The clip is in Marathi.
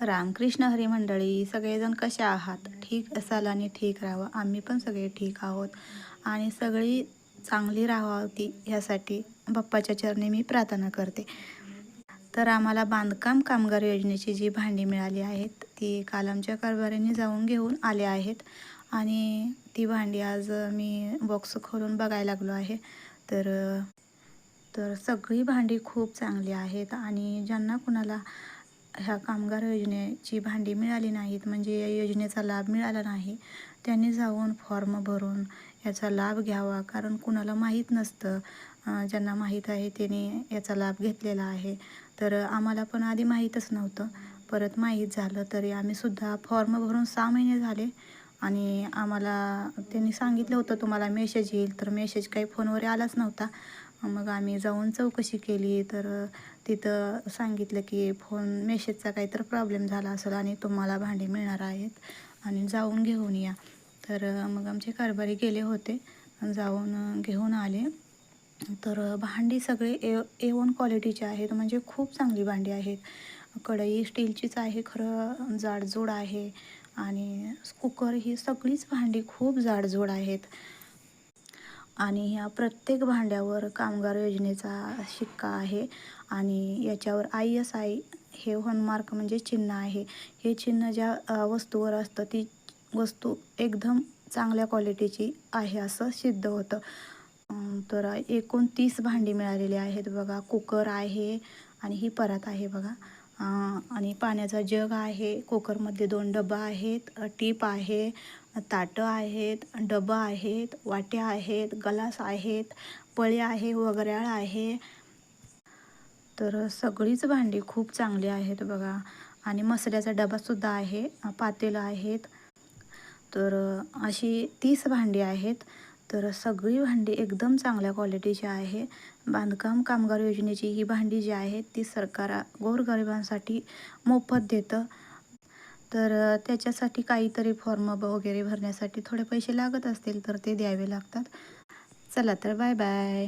रामकृष्ण हरी मंडळी सगळेजण कसे आहात? ठीक असाल आणि ठीक राहावं. आम्ही पण सगळे ठीक आहोत. आणि सगळी चांगली राहावी यासाठी बाप्पाच्या चरणी मी प्रार्थना करते. तर आम्हाला बांधकाम कामगार योजनेची जी भांडी मिळाली आहेत ती काल आमच्या कारभाऱ्यांनी जाऊन घेऊन आले आहेत. आणि ती भांडी आज मी बॉक्स खोलून बघायला लागलो आहे. तर तर सगळी भांडी खूप चांगली आहेत आणि ज्यांना कुणाला ह्या कामगार योजनेची भांडी मिळाली नाहीत म्हणजे या योजनेचा लाभ मिळाला नाही. त्यांनी जाऊन फॉर्म भरून याचा लाभ घ्यावा कारण कुणाला माहीत नसतं. ज्यांना माहीत आहे त्यांनी याचा लाभ घेतलेला आहे. तर आम्हाला पण आधी माहीतच नव्हतं. परत माहीत झालं तरी आम्हीसुद्धा फॉर्म भरून सहा महिने झाले. आणि आम्हाला त्यांनी सांगितलं होतं तुम्हाला मेसेज येईल. तर मेसेज काही फोनवर आलाच नव्हता. मग आम्ही जाऊन चौकशी केली. तर तिथं सांगितलं की फोन मेसेजचा काहीतरी प्रॉब्लेम झाला असेल आणि तुम्हाला भांडी मिळणार आहेत आणि जाऊन घेऊन या. तर मग आमचे कारभारी गेले होते. जाऊन घेऊन आले. तर भांडी सगळे ए ए वन क्वालिटीचे आहेत. म्हणजे खूप चांगली भांडी आहेत. कढई स्टीलचीच आहे. खरं जाडजूड आहे. आणि कुकर ही सगळीच भांडी खूप जाडजूड आहेत. आणि ह्या प्रत्येक भांड्यावर कामगार योजनेचा शिक्का आहे. आणि याच्यावर आय एस आय हे हॉनमार्क म्हणजे चिन्ह आहे. हे चिन्ह ज्या वस्तूवर असतं ती वस्तू एकदम चांगल्या क्वालिटीची आहे असं सिद्ध होतं. तर एकूण तीस भांडी मिळालेली आहेत बघा. कुकर आहे आणि ही परत आहे बघा. आणि पाण्याचा जग आहे. कुकरमध्ये दोन डबा आहेत. टीप आहे ताटं आहेत डबा आहेत वाट्या आहेत गलास आहेत पळे आहे वगऱ्याळ आहे. तर सगळीच भांडी खूप चांगली आहेत बघा. आणि मसाल्याचा डबासुद्धा आहे पातेलं आहेत. तर अशी तीस भांडी आहेत. तर सगळी भांडी एकदम चांगल्या क्वालिटीची आहे. बांधकाम कामगार योजनेची ही भांडी जी आहे ती सरकार गोरगरिबांसाठी मोफत देतं. तर त्याच्यासाठी काहीतरी फॉर्म वगैरे भरण्यासाठी थोडे पैसे लागत असतील तर ते द्यावे लागतात. चला तर बाय बाय